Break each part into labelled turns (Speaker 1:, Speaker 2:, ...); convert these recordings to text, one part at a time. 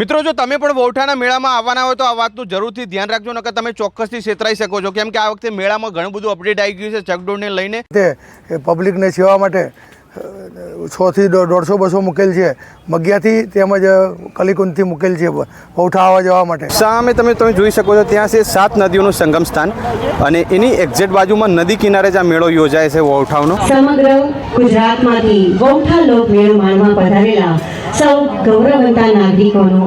Speaker 1: મિત્રો, જો તમે પણ વૌઠાના મેળામાં આવવાના હોય તો આ વાતનું જરૂરથી ધ્યાન રાખજો, નકર તમે ચોક્કસથી છેતરાઈ શકો છો. કેમ કે આ વખતે મેળામાં ઘણું બધું અપડેટ આવી ગયું છે, ચકડોળને લઈને.
Speaker 2: પબ્લિકને સેવા માટે છથી દોઢસો બસો મૂકેલ છે. મગિયાથી તેમજ કલીકુંદથી મૂકેલ છે પૌઠા આવવા જવા માટે.
Speaker 1: સામે તમે તમે જોઈ શકો છો ત્યાં છે સાત નદીઓનું સંગમ સ્થાન અને એની એક્ઝેક્ટ બાજુમાં નદી કિનારે જ આ મેળો યોજાય છે વૌઠાવનો.
Speaker 3: સમગ્ર ગુજરાતમાંથી વૌઠા લોકમેળો માણવા પધારેલા સૌ ગૌરવવંતા નાગરિકોનો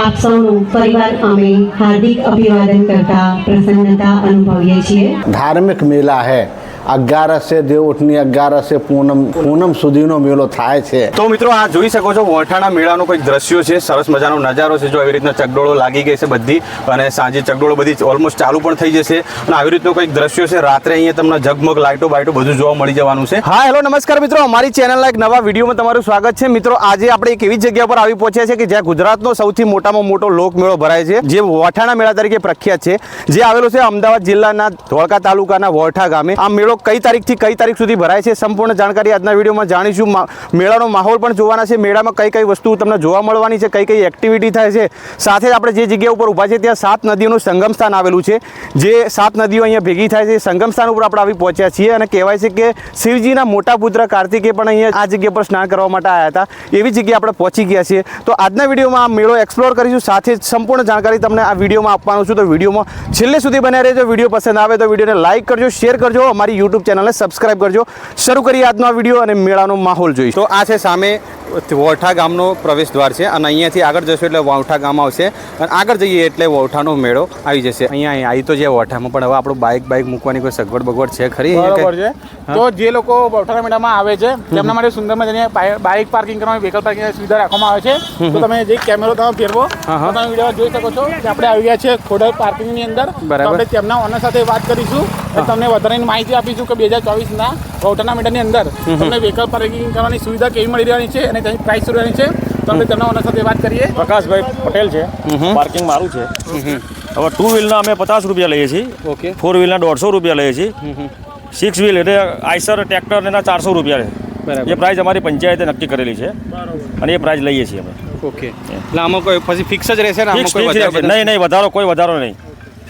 Speaker 3: આપ સૌનું પરિવાર અમે હાર્દિક અભિવાદન કરતા પ્રસન્નતા અનુભવીએ છીએ.
Speaker 4: ધાર્મિક મેળા છે અગિયારસે દેવઉઠની અગિયારસે પૂનમ પૂનમ સુધીનો મેળો થાય છે.
Speaker 1: તો મિત્રો આ જોઈ શકો છો, વોઠાણા મેળાનો કોઈ દ્રશ્યો છે, સરસ મજાનો નજારો છે, જો આવી રીતના ચકડોળો લાગી ગઈ છે બધી, અને સાંજે ચકડોળો બધી ઓલમોસ્ટ ચાલુ પણ થઈ જશે. અને આવી રીતનો કંઈક દ્રશ્યો છે, રાત્રે અહીંયા તમને ઝગમગ લાઇટો બાઇટો બધું જોવા મળી જવાનું છે. હા, હેલો, નમસ્કાર મિત્રો. અમારી ચેનલના એક નવા વિડીયોમાં તમારું સ્વાગત છે. મિત્રો, આજે આપણે એક એવી જગ્યા પર આવી પહોંચ્યા છે કે જ્યાં ગુજરાતનો સૌથી મોટામાં મોટો લોકમેળો ભરાય છે, જે વોઠાણા મેળા તરીકે પ્રખ્યાત છે. જે આવેલો છે અમદાવાદ જિલ્લાના ધોળકા તાલુકાના વોઠા ગામે. આ મેળો કઈ તારીખથી કઈ તારીખ સુધી ભરાય છે સંપૂર્ણ જાણકારી આજના વિડીયોમાં જાણીશું. મેળાનો માહોલ પણ જોવાના છે. મેળામાં કઈ કઈ વસ્તુ તમને જોવા મળવાની છે, કઈ કઈ એક્ટિવિટી થાય છે. સાથે જ આપણે જે જગ્યા ઉપર ઊભા છે, ત્યાં સાત નદીઓનું સંગમ સ્થાન આવેલું છે. જે સાત નદીઓ અહીંયા ભેગી થાય છે. સંગમ સ્થાન ઉપર આપણે આવી પહોંચ્યા છીએ અને કહેવાય છે કે શિવજીના મોટા પુત્ર કાર્તિકે પણ અહીંયા આ જગ્યા પર સ્નાન કરવા માટે આવ્યા હતા. એવી જગ્યાએ આપણે પહોંચી ગયા છીએ. તો આજના વિડીયોમાં આ મેળો એક્સપ્લોર કરીશું. સાથે સંપૂર્ણ જાણકારી તમને આ વિડીયોમાં આપવાનું છું. તો વિડીયોમાં છેલ્લે સુધી બન્યા રહેજો. વીડિયો પસંદ આવે તો વિડીયોને લાઇક કરજો શેર કરજો. અમારી યુટ્યુબ ચેનલને સબસ્ક્રાઈબ કરજો. શરૂ કરીએ આજનો આ વીડિયો અને મેળાનો માહોલ જોઈશ તો આ છે સામે વોઠા ગામનો પ્રવેશ દ્વાર છે અને અહીંયાથી આગળ જશો એટલે વોઠા ગામ આવશે. અને આગળ જઈએ એટલે વોઠાનો મેળો આવી જશે. અહીંયા આવી તો જે વોઠામાં પણ હવે આપણું બાઇક બાઇક મૂકવાની કોઈ સગવડ બગવડ છે ખરી?
Speaker 5: છે. તો જે લોકો વોઠાના મેળામાં આવે છે તેમના માટે સુંદર મજાની બાઇક પાર્કિંગ કરવાની વ્હીકલ પાર્કિંગ સુવિધા રાખવામાં આવે છે. તો તમે જે કેમેરો તમે ફેરવો તમે વીડિયો જોઈ શકો છો કે આપણે આવી ગયા છે ખોડલ પાર્કિંગની અંદર.
Speaker 1: બરાબર.
Speaker 5: આપણે તેમના ઓનર સાથે વાત કરીશું તમને વધારાની માહિતી આપીશું કે બે હજાર ચોવીસના બવઠાના મેળાની અંદર તમને વ્હીકલ પાર્કિંગ કરવાની સુવિધા કેવી મળી રહેવાની છે અને તેની પ્રાઇસ શું રહેવાની છે તો આપણે તેમના ઓનર સાથે વાત કરીએ.
Speaker 6: પ્રકાશભાઈ પટેલ છે. પાર્કિંગ મારું છે. હવે ટુ વ્હીલના અમે પચાસ રૂપિયા લઈએ છીએ.
Speaker 1: ઓકે.
Speaker 6: ફોર વ્હીલના દોઢસો રૂપિયા લઈએ છીએ. સિક્સ વ્હીલ એટલે આઈસર ટ્રેક્ટર એના ચારસો રૂપિયા
Speaker 1: બરાબર.
Speaker 6: એ પ્રાઇસ અમારી પંચાયતે નક્કી કરેલી છે. અને એ પ્રાઇસ લઈએ છીએ અમે.
Speaker 1: ઓકે. એટલે આમાં કોઈ પછી ફિક્સ જ રહેશે ને.
Speaker 6: નહીં નહીં વધારો કોઈ વધારો નહીં.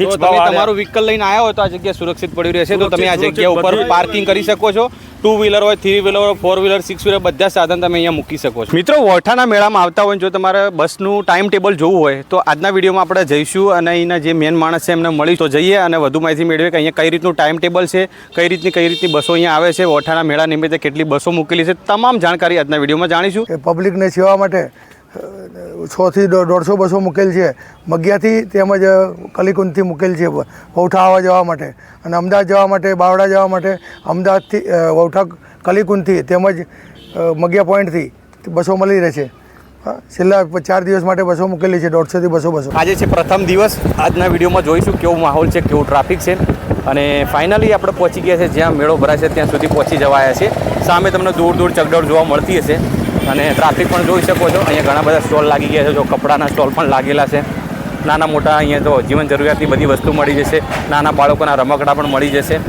Speaker 6: ફિક્સ
Speaker 1: તમે તમારું વ્હીકલ લઈને આવ્યા હોય તો આ જગ્યા સુરક્ષિત પડી રહેશે. તો તમે આ જગ્યા ઉપર પાર્કિંગ કરી શકો છો ટુ વ્હીલર હોય થ્રી વ્હીલર હોય ફોર વ્હીલર સિક્સ વ્હીલર બધા સાધન તમે અહીંયા મૂકી શકો છો. મિત્રો વોઠાના મેળામાં આવતા હોય જો તમારે બસનું ટાઈમ ટેબલ જોવું હોય તો આજના વિડીયોમાં આપણે જઈશું અને અહીંના જે મેન માણસ છે એમને મળી તો જઈએ અને વધુ માહિતી મેળવીએ કે અહીંયા કઈ રીતનું ટાઈમ ટેબલ છે કઈ રીતની કઈ રીતની બસો અહીંયા આવે છે વોઠાના મેળા નિમિત્તે કેટલી બસો મૂકેલી છે તમામ જાણકારી આજના વિડીયોમાં જાણીશું.
Speaker 2: પબ્લિકને સેવા માટે છથી દોઢસો બસો મૂકેલ છે. મગિયાથી તેમજ કલીકુંદથી મૂકેલ છે વૌઠા આવવા જવા માટે. અને અમદાવાદ જવા માટે બાવડા જવા માટે, અમદાવાદથી વૌઠા કલીકુંદથી તેમજ મગિયા પોઈન્ટથી બસો મળી રહેશે છેલ્લા ચાર દિવસ માટે બસો મૂકેલી છે, દોઢસોથી બસો બસો.
Speaker 1: આજે છે પ્રથમ દિવસ. આજના વિડીયોમાં જોઈશું કેવો માહોલ છે, કેવું ટ્રાફિક છે. અને ફાઇનલી આપણે પહોંચી ગયા છે, જ્યાં મેળો ભરાય છે, ત્યાં સુધી પહોંચી જવાયા છે સામે તમને દૂર દૂર ચગડોળ જોવા મળતી હશે. અને ટ્રાફિક પણ જોઈ શકો છો. અહીંયા ઘણા બધા સ્ટોલ લાગી ગયા છે. જો કપડાના સ્ટોલ પણ લાગેલા છે. નાના મોટા અહીંયા જો જીવન જરૂરિયાતની બધી વસ્તુ મળી જશે. નાના બાળકોના રમકડા પણ મળી જશે.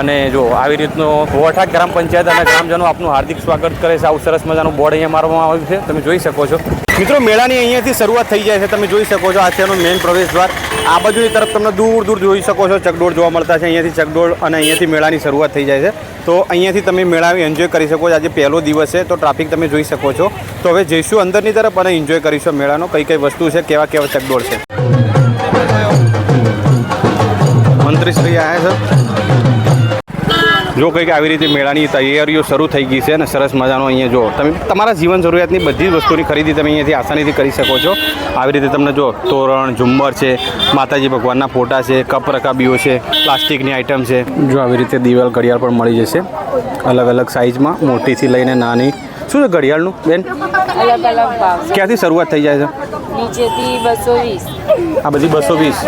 Speaker 1: અને જો આવી રીતનું વોઠા ગ્રામ પંચાયત અને ગ્રામજનો આપનું હાર્દિક સ્વાગત કરે છે. આવું સરસ મજાનું બોર્ડ અહીંયા મારવામાં આવ્યું છે. તમે જોઈ શકો છો. મિત્રો, મેળાની અહીંયાથી શરૂઆત થઈ જાય છે. તમે જોઈ શકો છો આ છે મેઇન પ્રવેશ દ્વાર આ બાજુની તરફ તમને દૂર દૂર જોઈ શકો છો. ચકડોળ જોવા મળતા છે. અહીંયાથી ચકડોળ અને અહીંયાથી મેળાની શરૂઆત થઈ જાય છે. તો અહીંયાથી તમે મેળા એન્જોય કરી શકો છો. આજે પહેલો દિવસ છે, તો ટ્રાફિક તમે જોઈ શકો છો. તો હવે જઈશું અંદરની તરફ અને એન્જોય કરીશું મેળાનો. કઈ કઈ વસ્તુ છે કેવા કેવા ચકડોળ છે. મંત્રીશ્રી આવ્યા છે. જો કંઈક આવી રીતે મેળાની તૈયારીઓ શરૂ થઈ ગઈ છે અને સરસ મજાનો અહીંયા જો તમે તમારા જીવન જરૂરિયાતની બધી જ વસ્તુની ખરીદી તમે અહીંયાથી આસાનીથી કરી શકો છો. આવી રીતે તમને જો તોરણ ઝુમ્મર છે માતાજી ભગવાનના ફોટા છે કપ રકાબીઓ છે પ્લાસ્ટિકની આઇટમ છે. જો આવી રીતે દિવાલ ઘડિયાળ પણ મળી જશે. અલગ અલગ સાઇઝમાં મોટીથી લઈને નાની. શું છે ઘડિયાળનું બેન? ક્યાંથી શરૂઆત થઈ જાય છે?
Speaker 7: નીચેથી બસો વીસ.
Speaker 1: આ બધી બસો વીસ.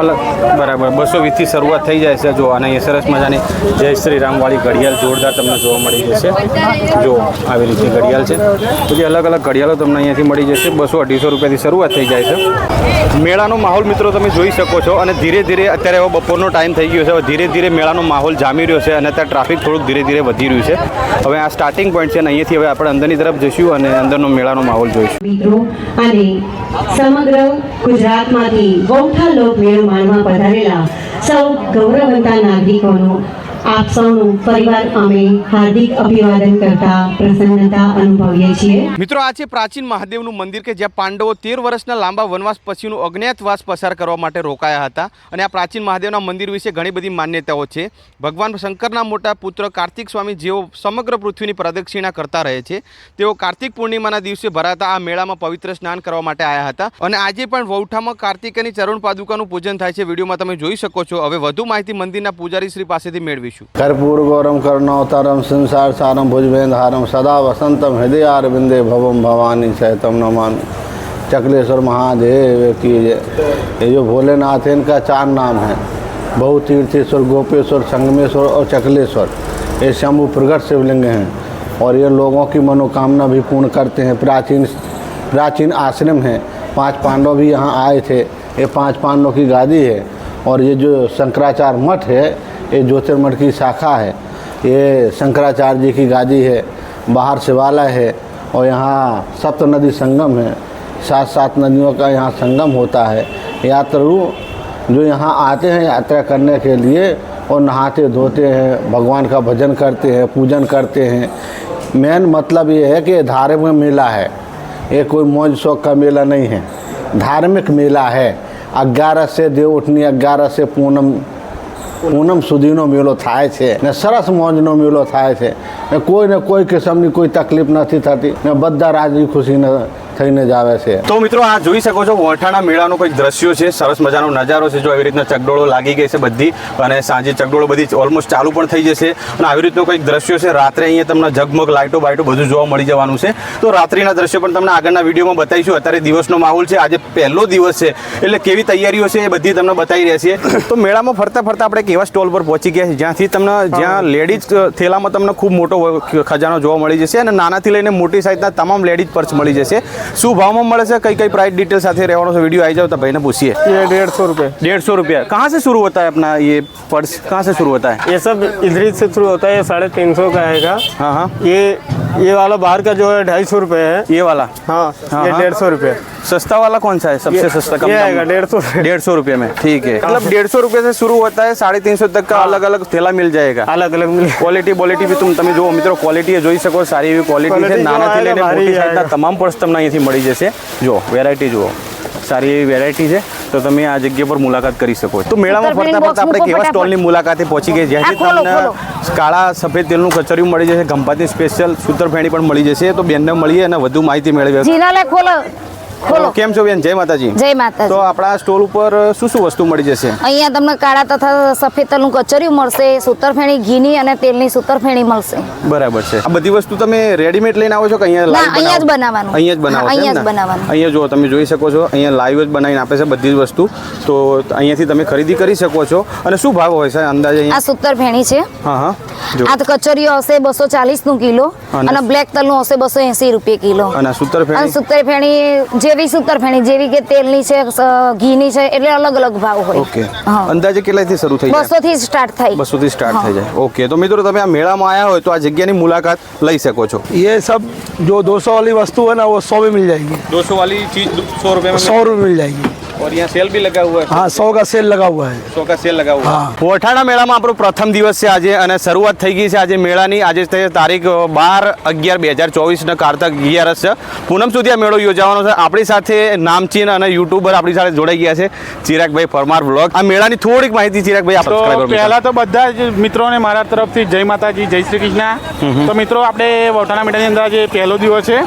Speaker 1: અલગ બરાબર. બસો વીસથી શરૂઆત થઈ જાય છે, જો. અને એ સરસ મજાની જય શ્રી રામવાળી ઘડિયાળ જોરદાર તમને જોવા મળી જશે. જો, આવી રીતે ઘડિયાળ છે. પછી અલગ અલગ ઘડિયાળો તમને અહીંયાથી મળી જશે. બસો અઢીસો રૂપિયાથી શરૂઆત થઈ જાય છે. મેળાનો માહોલ મિત્રો તમે જોઈ શકો છો. અને ધીરે ધીરે અત્યારે હવે બપોરનો ટાઈમ થઈ ગયો છે. હવે ધીરે ધીરે મેળાનો માહોલ જામી રહ્યો છે અને અત્યારે ટ્રાફિક થોડુંક ધીરે ધીરે વધી રહ્યું છે. હવે આ સ્ટાર્ટિંગ પોઈન્ટ છે અને અહીંયાથી હવે આપણે અંદરની તરફ જઈશું અને અંદરનો મેળાનો માહોલ જોઈશું.
Speaker 3: અને સમગ્ર ગુજરાતમાંથી ગૌઠા લોક મેળો માણવા પધારેલા સૌ ગૌરવંતા નાગરિકોનો આપ સૌનું પરિવાર અમે હાર્દિક અભિવાદન કરતા પ્રસન્નતા અનુભવીએ છીએ.
Speaker 1: મિત્રો, આ છે પ્રાચીન મહાદેવનું મંદિર કે જ્યાં પાંડવો તેર વર્ષના લાંબા વનવાસ પછીનું અજ્ઞાતવાસ પસાર કરવા માટે રોકાયા હતા. અને આ પ્રાચીન મહાદેવના મંદિર વિશે ઘણી બધી માન્યતાઓ છે. ભગવાન શંકરના મોટા પુત્ર કાર્તિક સ્વામી જેઓ સમગ્ર પૃથ્વીની પ્રદક્ષિણા કરતા રહે છે. તેઓ કાર્તિક પૂર્ણિમાના દિવસે ભરાતા આ મેળામાં પવિત્ર સ્નાન કરવા માટે આવ્યા હતા. અને આજે પણ વૌઠામાં કાર્તિક અને ચરણ પાદુકાનું પૂજન થાય છે. વિડીયોમાં તમે જોઈ શકો છો. હવે વધુ માહિતી મંદિરના પૂજારી શ્રી પાસેથી सेवेशु
Speaker 4: कर्पूर गौरम कर्णवतरम संसार सारम भुजबेंद सदा वसंतम हृदय अरविंदे भवम भवानी सहतम नमामि। चकलेश्वर महादेव की ये जो भोलेनाथ है, इनका चार नाम है। बहुतीर्थेश्वर, गोपेश्वर, संगमेश्वर और चकलेश्वर। ये शंभु प्रगट शिवलिंग हैं और ये लोगों की मनोकामना भी पूर्ण करते हैं। प्राचीन प्राचीन आश्रम है। पाँच पांडव भी यहाँ आए थे। ये पाँच पांडवों की गादी है और ये जो शंकराचार्य मठ है ये ज्योतिर्मठ की शाखा है, ये शंकराचार्य जी की गादी है, बाहर शिवालय है और यहाँ सप्त नदी संगम है। सात सात नदियों का यहाँ संगम होता है। यात्रु जो यहाँ आते हैं यात्रा करने के लिए और नहाते धोते हैं, भगवान का भजन करते हैं, पूजन करते हैं। मेन मतलब ये है कि धार्मिक मेला है। ये कोई मौज शौक का मेला नहीं है। धार्मिक मेला है। ग्यारह से देव उठनी, ग्यारह से पूनम પૂનમ સુધીનો મેળો થાય છે ને સરસ મોજનો મેળો થાય છે ને કોઈને કોઈ કિસમની કોઈ તકલીફ નથી થતી ને બધા રાજી ખુશીને થઈને જ આવે છે.
Speaker 1: તો મિત્રો આ જોઈ શકો છો વોઠાણા મેળાનો કોઈ દ્રશ્યો છે. સરસ મજાનો નજારો છે જો આવી રીતના ચકડોળો લાગી ગઈ છે બધી અને સાંજે ચકડોળો બધી ઓલમોસ્ટ ચાલુ પણ થઈ જશે. અને આવી રીતનું કંઈક દ્રશ્યો છે? રાત્રે અહીંયા તમને ઝગમગ લાઇટો બાઇટો બધું જોવા મળી જવાનું છે. તો રાત્રિના દ્રશ્યો પણ તમને આગળના વિડીયોમાં બતાવીશું. અત્યારે દિવસનો માહોલ છે. આજે પહેલો દિવસ છે. એટલે કેવી તૈયારીઓ છે એ બધી તમને બતાવી રહ્યા છીએ. તો મેળામાં ફરતા ફરતા આપણે એક એવા સ્ટોલ પર પહોંચી ગયા છે જ્યાંથી તમને જ્યાં લેડીઝ થેલામાં તમને ખૂબ મોટો ખજાનો જોવા મળી જશે અને નાનાથી લઈને મોટી સાઇઝના તમામ લેડીઝ પર્સ મળી જશે. શું ભાવમાં મળે છે? કઈ કઈ પ્રાઇસ ડિટેલ સાથે રહેવાનો છે? વિડીયો આવી જાવ તો ભાઈને પૂછીએ.
Speaker 7: ये डेढ़ सौ रुपये
Speaker 1: डेढ़ सौ रुपया कहाँ से शुरू होता है अपना ये पर्स कहाँ से शुरू होता है
Speaker 7: ये सब इधरी से शुरू होता है साढ़े तीन सौ का आएगा
Speaker 1: हाँ हाँ
Speaker 7: ये ये वाला बाहर का जो है ढाई सौ रुपये है
Speaker 1: ये वाला
Speaker 7: हाँ ये डेढ़ सौ रुपये
Speaker 1: सस्ता वाला कौन सा है सबसे सस्ता कम
Speaker 7: ये आएगा डेढ़ सौ
Speaker 1: डेढ़ सौ रुपये में ठीक है मतलब डेढ़ सौ रुपये से शुरू होता है साढ़े तीन सौ तक का अलग अलग अलग मिल जाएगा
Speaker 7: अलग अलग
Speaker 1: क्वालिटी તમે भी तुम ક્વોલિટી जो मित्रों क्वालिटी એવી ક્વોલિટી છે.
Speaker 7: Quality
Speaker 1: નાનાથી લઈને
Speaker 7: ભારી
Speaker 1: મોટી સાઈઝના તમામ અહીંયાથી મળી જશે. જુઓ વેરાયટી જુઓ. સારી એવી વેરાયટી છે. તો તમે આ જગ્યા પર મુલાકાત કરી શકો તો મેળામાં ફરતા ફરતા આપણે કેવા સ્ટોલની મુલાકાતે પહોંચી ગઈ જ્યાંથી તમને કાળા સફેદ તેલનું કચરિયું મળી જશે ગંભાતની સ્પેશિયલ સૂતરફેણી પણ મળી જશે. તો બેનને મળીએ અને વધુ માહિતી મેળવીએ.
Speaker 8: ખોલો. ખોલો
Speaker 1: કેમ છો બેન? જય માતાજી.
Speaker 8: જય માતાજી.
Speaker 1: તો આપણા સ્ટોલ ઉપર શું શું વસ્તુ મળી જશે?
Speaker 8: અહીંયા તમને કાળા તથા સફેદ તલનું કચરિયું મળશે સૂતરફેણી ઘીની અને તેલની સૂતરફેણી મળશે.
Speaker 1: બરાબર છે. આ બધી વસ્તુ તમે રેડીમેડ લઈને આવો છો કે અહીંયા લાઈવ
Speaker 8: અહીંયા જ બનાવવાનું.
Speaker 1: અહીંયા જ બનાવો
Speaker 8: અહીંયા જ બનાવવાનું.
Speaker 1: અહીંયા જો તમે જોઈ શકો છો અહીંયા લાઈવ જ બનાવીને આપે છે બધી જ વસ્તુ. તો અહીંયાથી તમે ખરીદી કરી શકો છો. અને શું ભાવ હોય છે અંદાજે
Speaker 8: આ સુતરફેણી છે.
Speaker 1: હા હા
Speaker 8: આ તો કચરિયો હશે બસો ચાલીસનું કિલો
Speaker 1: અને?
Speaker 8: બ્લેક તલનું હશે બસો એસી રૂપિયા કિલો.
Speaker 1: અને સુતરફેણી
Speaker 8: સુતરફેણી?
Speaker 1: ફેણી
Speaker 8: સૂતરફેણી જેવી સૂતરફેણી જેવી કે તેલની છે સ- ઘીની છે એટલે અલગ અલગ ભાવ હોય
Speaker 1: ઓકે
Speaker 8: હા.
Speaker 1: અંદાજે કેટલાથી શરૂ થઈ જાય
Speaker 8: બસો થી સ્ટાર્ટ થાય
Speaker 1: બસો થી સ્ટાર્ટ થઈ જાય ઓકે તો મિત્રો તમે આ મેળામાં આવ્યા હોય તો આ જગ્યાની મુલાકાત લઈ શકો છો
Speaker 2: ये सब जो 200 वाली वस्तु है ना वो सौ में मिल जाएगी
Speaker 1: दोस्तों वाली चीज सौ रुपए में
Speaker 2: सौ रुपये मिल जाएगी
Speaker 1: और यहाँ सेल भी लगा हुआ है
Speaker 2: हाँ सौ का सेल लगा हुआ है
Speaker 1: સો કા સેલ લગા હુઆ
Speaker 2: હા.
Speaker 1: પોઠાણા મેળામાં આપણો પ્રથમ દિવસ છે આજે અને શરૂઆત થઈ ગઈ છે આજે મેળાની આજે તે તારીખ બાર અગિયાર બે હજાર ચોવીસના કારતક અગિયારસ છે પૂનમ સુધી આ મેળો યોજાવાનો છે આપણી સાથે નામચીન અને યુટ્યુબર આપણી સાથે જોડાઈ ગયા છે ચિરાગભાઈ પરમાર બ્લોગ આ મેળાની થોડીક માહિતી ચિરાગભાઈ
Speaker 5: તો
Speaker 1: આપણે
Speaker 5: પહેલા તો બધા જ મિત્રોને મારા તરફથી જય માતાજી જય શ્રી કૃષ્ણ તો મિત્રો આપણે વટાણા મેળાની અંદર આજે પહેલો દિવસ છે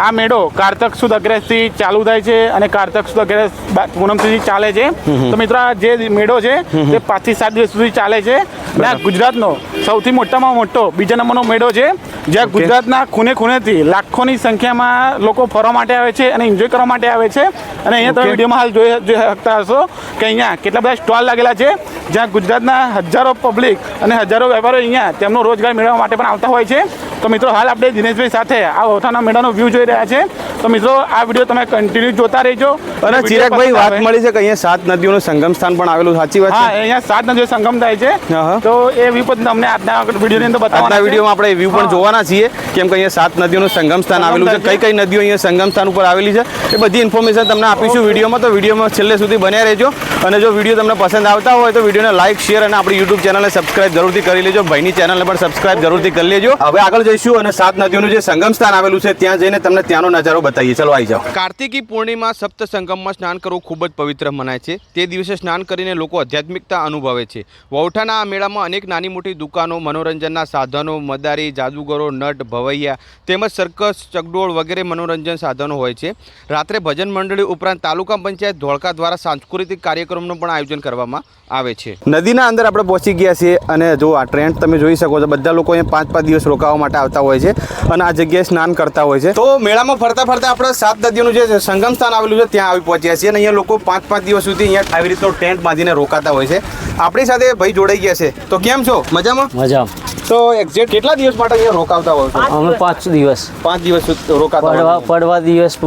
Speaker 5: આ મેળો કારતક સુદ અગ્રેસથી ચાલુ થાય છે અને કારતક સુદ અગ્રેસ બા- પૂનમ સુધી ચાલે છે. તો મિત્રો આ જે મેળો છે તે પાંચથી સાત દિવસ સુધી ચાલે છે. અને ગુજરાતનો સૌથી મોટામાં મોટો બીજા નંબરનો મેળો છે જ્યાં ગુજરાતના ખૂને ખૂનેથી લાખોની સંખ્યામાં લોકો ફરવા માટે આવે છે અને એન્જોય કરવા માટે આવે છે. અને અહીંયા તમે વિડીયોમાં હાલ જોઈ જોઈ શકતા હશો કે અહીંયા કેટલા બધા સ્ટોલ લાગેલા છે જ્યાં ગુજરાતના હજારો પબ્લિક અને હજારો વેપારીઓ અહીંયા તેમનો રોજગાર મેળવવા માટે પણ આવતા હોય છે. તો મિત્રો હાલ આપણે દિનેશભાઈ સાથે આ ઓઠાના મેળાનો વ્યૂ જોઈ રહ્યા છે. તો મિત્રો આ વીડિયો તમે કન્ટિન્યુ જોતા રહેજો.
Speaker 1: અને ચિરાગભાઈ વાત મળી છે કે અહીંયા સાત નદીઓનું સંગમ સ્થાન પણ આવેલું સાચી વાત
Speaker 5: હા
Speaker 1: છે?
Speaker 5: અહીંયા સાત નદીઓ સંગમ થાય છે.
Speaker 1: હા, હા.
Speaker 5: તો એ વ્યૂ પણ તમને આજના વિડીયોની અંદર બતાવવાના
Speaker 1: વિડીયોમાં આપણે વ્યૂ પણ જોવાના છીએ કેમ કે અહીંયા સાત નદીઓનું સંગમ સ્થાન આવેલું છે. કઈ કઈ નદીઓ અહીંયા સંગમ સ્થાન ઉપર આવેલી છે એ બધી ઇન્ફોર્મેશન તમને આપીશું વિડીયોમાં. તો વિડીયોમાં છેલ્લે સુધી બન્યા રહેજો. અને જો વીડિયો તમને પસંદ આવતા હોય તો વિડીયોને લાઇક શેર અને આપણી યુટ્યુબ ચેનલને સબસ્ક્રાઇબ જરૂરથી કરી લેજો. ભાઈની ચેનલને પણ સબસ્ક્રાઇબ જરૂરથી કરી લેજો. હવે આગળ જઈશું અને સાત નદીઓનું જે સંગમ સ્થાન આવેલું છે ત્યાં જઈને તમને ત્યાંનો નજારો બતાવીએ. ચલો આવી જાઓ. કાર્તિકી પૂર્ણિમા સપ્ત સંગમમાં સ્નાન કરવું ખૂબ જ પવિત્ર મનાય છે. તે દિવસે સ્નાન કરીને લોકો આધ્યાત્મિકતા અનુભવે છે. વૌઠાના આ મેળામાં અનેક નાની મોટી દુકાનો, મનોરંજનના સાધનો, મદારી, જાદુગરો, નટ, ભવૈયા તેમજ સર્કસ, ચકડોળ વગેરે મનોરંજન સાધનો હોય છે. રાત્રે ભજન મંડળી ઉપરાંત તાલુકા પંચાયત ધોળકા દ્વારા સાંસ્કૃતિક કાર્યક્રમનું પણ આયોજન કરવામાં આવે છે. નદીના અંદર આપણે પહોંચી ગયા છીએ અને જો આ ટ્રેન્ડ તમે જોઈ શકો છો બધા લોકો અહીંયા પાંચ પાંચ દિવસ રોકાવા માટે આવતા હોય છે અને આ જગ્યાએ સ્નાન કરતા હોય છે. તો મેળામાં ફરતા ફરતા આપણે સાત નદીઓનું જે સંગમ સ્થાન આવેલું છે ત્યાં આવી પહોંચ્યા છીએ અને અહીંયા લોકો પાંચ પાંચ દિવસ સુધી અહીંયા આવી રીતનો ટેન્ટ બાંધીને રોકાતા હોય છે. આપણી સાથે ભાઈ જોડાઈ ગયા છે. તો કેમ છો? મજામાં?
Speaker 9: મજા
Speaker 1: તો એક્ઝેક્ટ કેટલા દિવસ માટે અહીંયા રોકાવતા હોય છો?
Speaker 9: અમે પાંચ દિવસ.
Speaker 1: પાંચ દિવસ સુધી રોકાતા
Speaker 9: પડવા
Speaker 1: હોય છો.
Speaker 9: પડવા દિવસ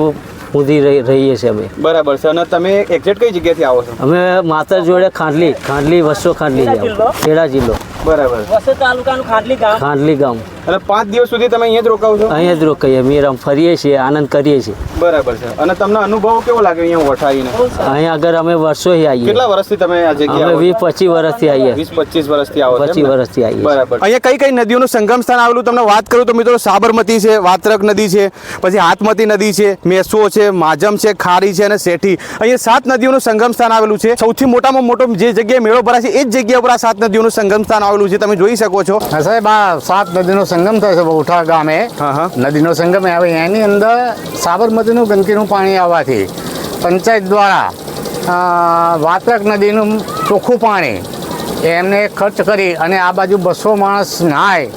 Speaker 9: રહી- રહીએ છીએ અમે.
Speaker 1: બરાબર છે. અને તમે એક્ઝેક્ટ કઈ જગ્યાથી આવો છો?
Speaker 9: અમે માતર જોડે ખાંડલી ખાંડલી વસો ખાંડલી ખેડા જિલ્લો.
Speaker 1: બરાબર.
Speaker 9: ખાંડલી ગામ.
Speaker 1: અને પાંચ દિવસ સુધી તમે અહીંયા જ રોકાવ છો?
Speaker 9: અહીંયા જ રોકાઈએ મેરામ ફરીએ છીએ આનંદ કરીએ છીએ.
Speaker 1: બરાબર છે. અને તમને અનુભવ કેવો લાગે અહીંયા વઠાવીને
Speaker 9: અહીંયા આગળ અમે વર્ષોથી આવીએ.
Speaker 1: કેટલા વર્ષથી તમે આ જગ્યાએ
Speaker 9: અમે વીસ પચીસ વર્ષથી આવીએ.
Speaker 1: વીસ પચીસ વર્ષથી આવો
Speaker 9: પચીસ વર્ષથી આવીએ
Speaker 1: બરાબર. અહીંયા કઈ કઈ નદીઓનું સંગમ સ્થાન આવેલું? તમને વાત કરું તો મિત્રો સાબરમતી છે વાત્રક નદી છે પછી હાથમતી નદી છે મેસો છે માજમ છે ખારી છે અને શેઠી. અહીંયા સાત નદીઓનું સંગમ સ્થાન આવેલું છે. સૌથી મોટામાં મોટો જે જગ્યાએ મેળો ભરાય છે એ જ જગ્યા ઉપર આ સાત નદીઓનું સંગમ સ્થાન આવેલું છે. તમે જોઈ શકો છો.
Speaker 10: સાહેબ આ સાત નદીનો સંગમ થાય છે બહુઠા ગામે
Speaker 1: હા, હા.
Speaker 10: નદીનો સંગમ આવે એની અંદર સાબરમતીનું ગંદકીનું પાણી આવવાથી પંચાયત દ્વારા વાતક વાત્રક નદીનું ચોખ્ખું પાણી એમને ખર્ચ કરી અને આ બાજુ બસો માણસ નાય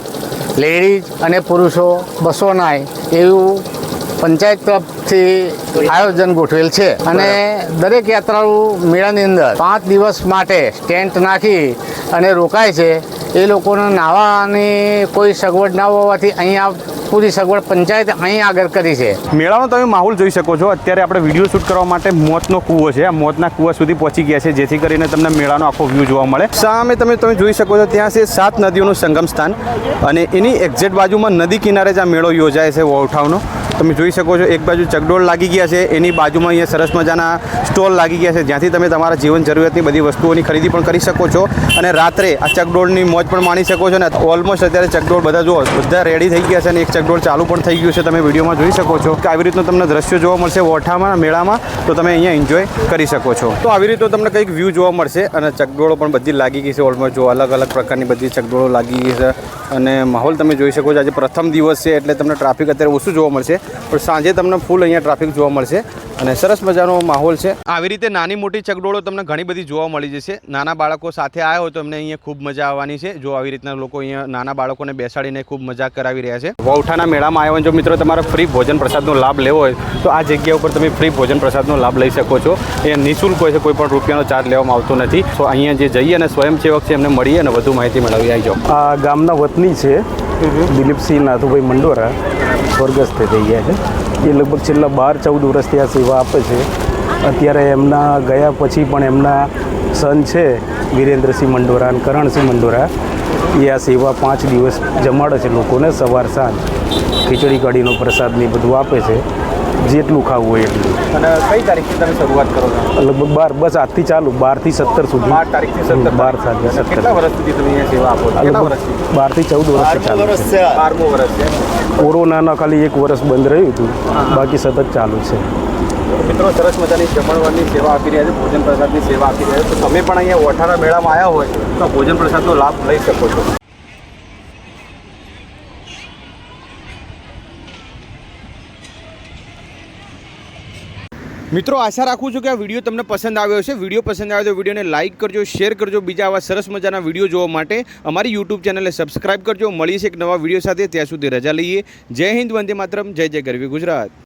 Speaker 10: લેડીઝ અને પુરુષો બસો નાય એવું પંચાયત તરફથી આયોજન ગોઠવેલ છે. અને દરેક યાત્રાળુ મેળાની અંદર પાંચ દિવસ માટે ટેન્ટ નાખી અને રોકાય છે. એ લોકોને નાવાની કોઈ સગવડ ના હોવાથી અહીંયા પૂરી સગવડ પંચાયત અહીં આગળ કરી છે.
Speaker 1: મેળાનો તમે માહોલ જોઈ શકો છો. અત્યારે આપણે વીડિયો શૂટ કરવા માટે મોતનો કૂવો છે. આ મોતના કૂવા સુધી પહોંચી ગયા છે જેથી કરીને તમને મેળાનો આખો વ્યૂ જોવા મળે. સામે તમે તમે જોઈ શકો છો ત્યાં છે સાત નદીઓનું સંગમ સ્થાન અને એની એક્ઝેક્ટ બાજુમાં નદી કિનારે જ આ મેળો યોજાય છે વૌઠાવનો તમે જોઈ શકો છો, એક બાજુ ચકડોળ લાગી ગયા છે, એની બાજુમાં અહીંયા સરસ મજાના સ્ટોલ લાગી ગયા છે. જ્યાંથી તમે તમારા જીવન જરૂરિયાતની બધી વસ્તુઓની ખરીદી પણ કરી શકો છો અને રાત્રે આ ચકડોળની મોજ પણ માણી શકો છો અને ઓલમોસ્ટ અત્યારે ચકડોળ બધા જુઓ, બધા રેડી થઈ ગયા છે અને એક ચકડોળ ચાલુ પણ થઈ ગયું છે. તમે વિડીયોમાં જોઈ શકો છો કે આવી રીતનું તમને દ્રશ્યો જોવા મળશે વોઠામાં મેળામાં, તો તમે અહીંયા એન્જોય કરી શકો છો. તો આવી રીતનું તમને કંઈક વ્યૂ જોવા મળશે અને ચકડોળો પણ બધી લાગી ગઈ છે, ઓલમોસ્ટ જો અલગ અલગ પ્રકારની બધી ચકડોળો લાગી ગઈ છે. અને માહોલ તમે જોઈ શકો છો, આજે પ્રથમ દિવસ છે એટલે તમને ટ્રાફિક અત્યારે ઓછું જોવા મળશે. પણ સાંજે તમને ફૂલ અહીંયા ટ્રાફિક જોવા મળશે. અને સરસ મજાનો માહોલ છે. આવી રીતે નાની મોટી ચગડોળો તમને ઘણી બધી જોવા મળી જશે. નાના બાળકો સાથે આવ્યા હોય તો એમને અહીંયા ખૂબ મજા આવવાની છે. જો આવી રીતના લોકો અહીંયા નાના બાળકોને બેસાડીને ખૂબ મજા કરાવી રહ્યા છે. વૌઠાના મેળામાં આવ્યા હોય જો મિત્રો તમારે ફ્રી ભોજન પ્રસાદનો લાભ લેવો હોય તો આ જગ્યા ઉપર તમે ફ્રી ભોજન પ્રસાદનો લાભ લઈ શકો છો. એ નિઃશુલ્ક હોય છે કોઈ પણ રૂપિયાનો ચાર્જ લેવામાં આવતો નથી. તો અહીંયા જે જઈએ અને સ્વયંસેવક છે એમને મળીએ અને વધુ માહિતી મેળવી આવી જાઓ.
Speaker 7: આ ગામના વતની છે દિલીપસિંહ નાથુભાઈ મંડોરા સ્વર્ગસ્થ થઈ ગયા છે. એ લગભગ છેલ્લા બાર, ચૌદ વર્ષથી આ સેવા આપે છે. અત્યારે એમના ગયા પછી પણ એમના સન છે વિરેન્દ્રસિંહ મંડોરા અને કરણસિંહ મંડોરા. એ આ સેવા પાંચ દિવસ જમાડે છે લોકોને સવાર સાંજ. ખીચડી કઢીનો પ્રસાદ ને એ બધું આપે છે. જેટલું ખાવું હોય એટલું.
Speaker 1: અને કઈ તારીખથી તમે શરૂઆત કરો છો?
Speaker 7: લગભગ બાર બસ આજથી ચાલુ બારથી સત્તર સુધી.
Speaker 1: બાર તારીખથી સત્તર
Speaker 7: બાર
Speaker 1: અને
Speaker 7: સત્તર.
Speaker 1: કેટલા વર્ષ સુધી તમે અહીંયા સેવા આપો છો? કેટલા વર્ષથી?
Speaker 7: બારથી ચૌદ વર્ષ ચાલુ છે.
Speaker 1: બારમું વર્ષ છે.
Speaker 7: કોરોનાના ખાલી એક વર્ષ બંધ રહ્યું હતું. બાકી સતત ચાલુ છે.
Speaker 1: મિત્રો સરસ મજાની જમણવારની સેવા આપી રહ્યા છે ભોજન પ્રસાદની સેવા આપી રહ્યા છે. તો તમે પણ અહીંયા ઓઠાના મેળામાં આવ્યા હોય તો ભોજન પ્રસાદનો લાભ લઈ શકો છો. મિત્રો, આશા રાખું છું કે આ વીડિયો તમને પસંદ આવ્યો છે વીડિયો પસંદ આવ્યો તો વિડીયોને લાઇક કરજો શેર કરજો, બીજા આવા સરસ મજાના વીડિયો જોવા માટે અમારી યુટ્યુબ ચેનલને સબસ્ક્રાઇબ કરજો. મળીશ એક નવા વીડિયો સાથે. ત્યાં સુધી રજા લઈએ. જય હિન્દ, વંદે માતરમ, જય જય ગરવી ગુજરાત.